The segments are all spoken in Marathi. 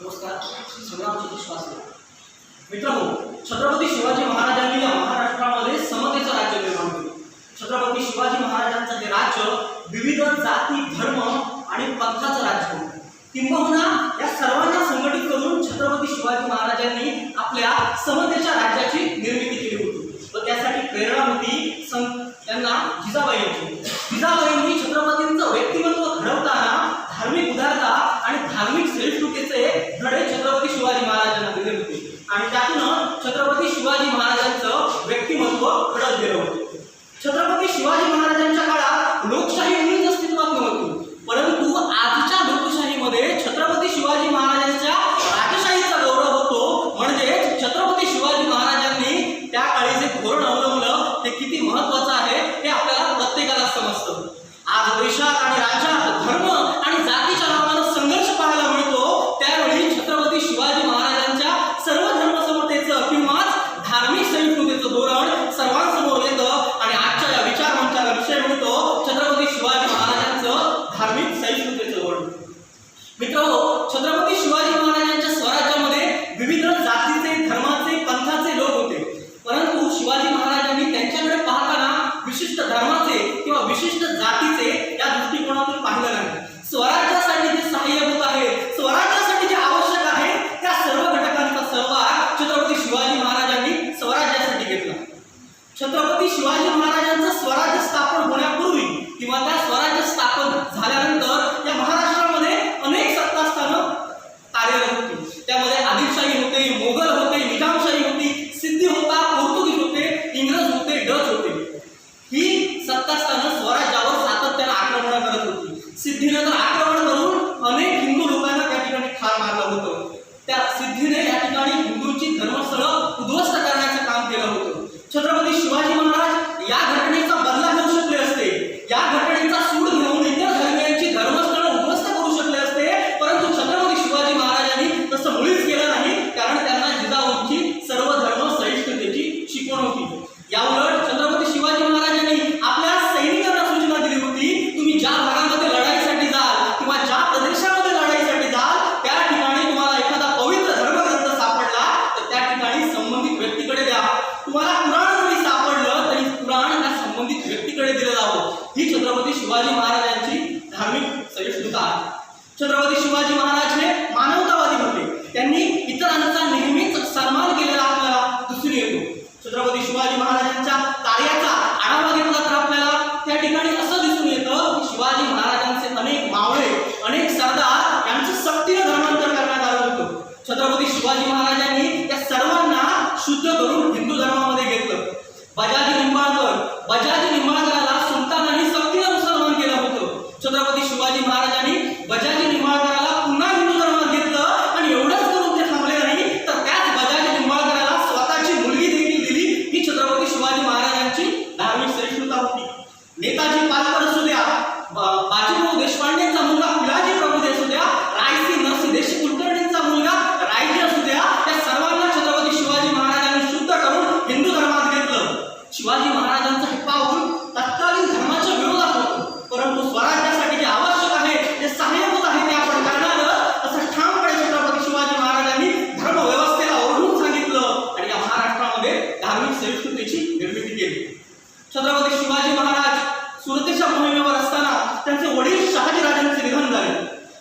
नमस्कार शिवराम विश्वास मित्रांनो छत्रपती शिवाजी महाराजांनी या महाराष्ट्रामध्ये समतेचं राज्य निर्माण केलं. छत्रपती शिवाजी महाराजांचं हे राज्य विविध जाती धर्म आणि पंथाचं राज्य होतं. किंबहुना या सर्वांना आणि त्यातून छत्रपती शिवाजी किंवा विशिष्ट जातीचे या दृष्टिकोनातून पाहिलं नाही. स्वराज्यासाठी जे सहाय्यभूत आहे स्वराज्यासाठी जे आवश्यक आहे त्या सर्व घटकांचा सहभाग छत्रपती शिवाजी महाराजांनी स्वराज्यासाठी घेतला. छत्रपती शिवाजी महाराजांचं स्वराज्य स्थापन होण्यापूर्वी किंवा त्या स्वराज्य सत्ता स्थान स्वराज्यावर सातत्याने आक्रमण करत होती. सिद्धीनगर चरित्र छत्रपती शिवाजी महाराज हे मानवतावादी होते. त्यांनी इतरांचा नेहमीच सन्मान केलेला आपल्याला दिसून येतो. छत्रपती शिवाजी महाराजांच्या कार्याचा आढावा घेतला तर आपल्याला त्या ठिकाणी असं दिसून येतं की शिवाजी महाराजांचे अनेक मावळे अनेक सरदार यांचं सक्तीनं धर्मांतर करण्यात आलं होतं. छत्रपती शिवाजी महाराज छत्रपती शिवाजी महाराज सुरतेच्या मोहिमेवर असताना त्यांचे वडील शहाजीराजांचे निधन झाले.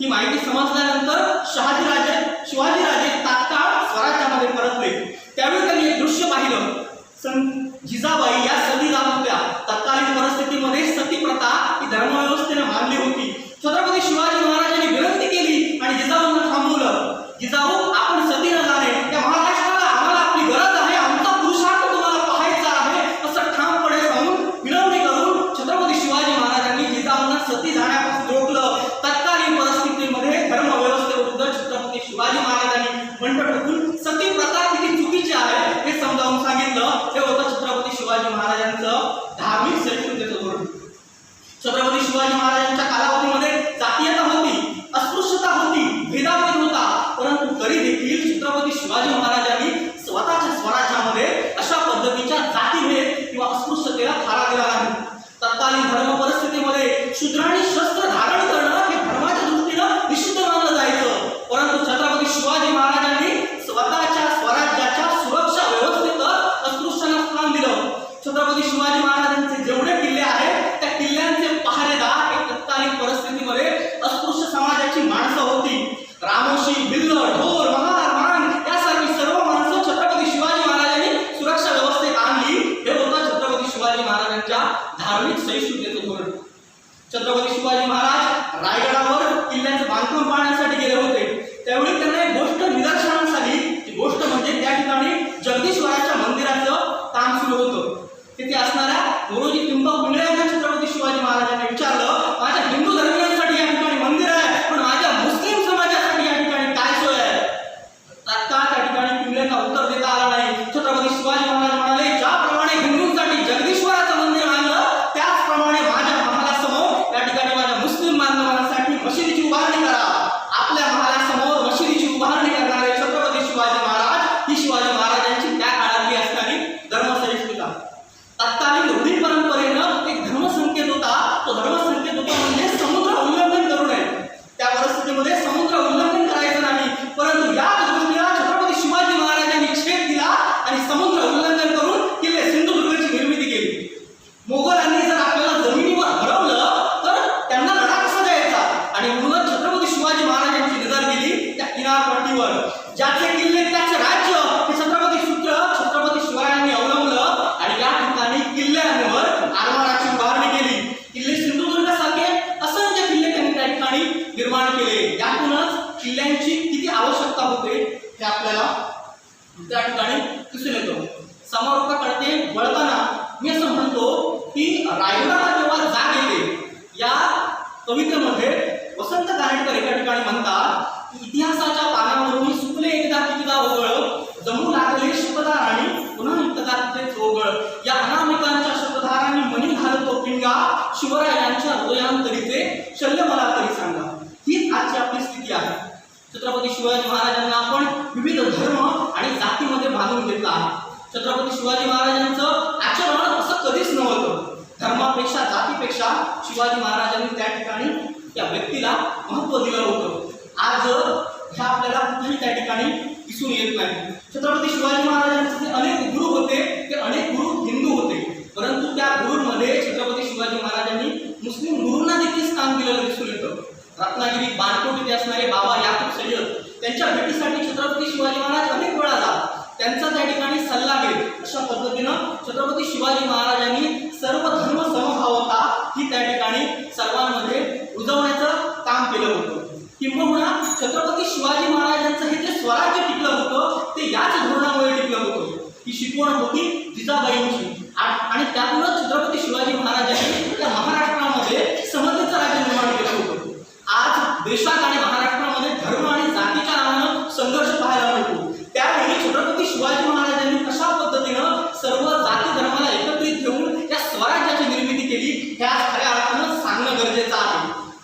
ही माहिती समजल्यानंतर शहाजीराजे शिवाजीराजे तात्काळ स्वराज्यामध्ये परतले. त्यावेळी त्यांनी एक दृश्य पाहिलं. जिजाबाई या धार्मिक सहिष्णुतेचं छत्रपती शिवाजी महाराजांच्या कालावधीमध्ये जातीयता होती अस्पृश्यता होती भेदाभेद होता. परंतु तरी देखील छत्रपती शिवाजी महाराजांनी स्वतःच्या स्वराज्यामध्ये अशा पद्धतीच्या जातीभेद किंवा अस्पृश्यतेला थारा दिला नाही. तत्कालीन धर्म परिस्थितीमध्ये शूद्र आणि छत्रपती समुद्र उल्लंघन करायचं नाही. परंतु या गोष्टीला छत्रपती शिवाजी महाराजांनी छेद दिला आणि समुद्र उल्लंघन करून किल्ले सिंधुदुर्गची निर्मिती केली. मोगलांनी जर आपल्याला जमिनीवर हरवलं तर त्यांना लढा कसा द्यायचा? आणि म्हणूनच छत्रपती शिवाजी महाराजांची नजर दिली त्या किनारपट्टीवर ज्याचे किल्ले त्याचे राज्य हे आपल्याला त्या ठिकाणी दिसून येतो. समारोपाकडे वळताना मी असं म्हणतो की रायगडाला जेव्हा जाग येते या कवितेमध्ये वसंत कानेटकर एका ठिकाणी म्हणतात की इतिहासाच्या घेतला छत्रपती शिवाजी महाराजांचं आचरण असं कधीच नव्हतं. धर्मापेक्षा जातीपेक्षा शिवाजी महाराजांनी त्या ठिकाणी त्या व्यक्तीला महत्त्व दिलं होतं आज ह्या आपल्याला कुठेही त्या ठिकाणी दिसून येत नाही. छत्रपती शिवाजी महाराजांचे अनेक गुरु होते ते अनेक गुरु हिंदू होते परंतु त्या गुरूंमध्ये छत्रपती शिवाजी महाराजांनी मुस्लिम गुरूंना देखील स्थान दिलेलं दिसून येतं रत्नागिरी बाणकोट इथे असणारे बाबा याकूब सय्यद त्यांच्या भेटीसाठी छत्रपती शिवाजी महाराज अनेक वेळा जात त्यांचा त्या ठिकाणी सल्ला घेत अशा पद्धतीनं छत्रपती शिवाजी महाराजांनी सर्व धर्म समभावता ही त्या ठिकाणी सर्वांमध्ये रुजवण्याचं काम केलं होतं. किंबहुना छत्रपती शिवाजी महाराजांचं हे जे स्वराज्य टिकलं होतं ते याच धोरणामुळे टिकलं होतं. ही शिकवण होती जिजाबाईंची. आणि त्यातूनच छत्रपती शिवाजी महाराजांनी त्या महाराष्ट्रामध्ये समतेचं राज्य निर्माण केलं होतं. आज देशात आणि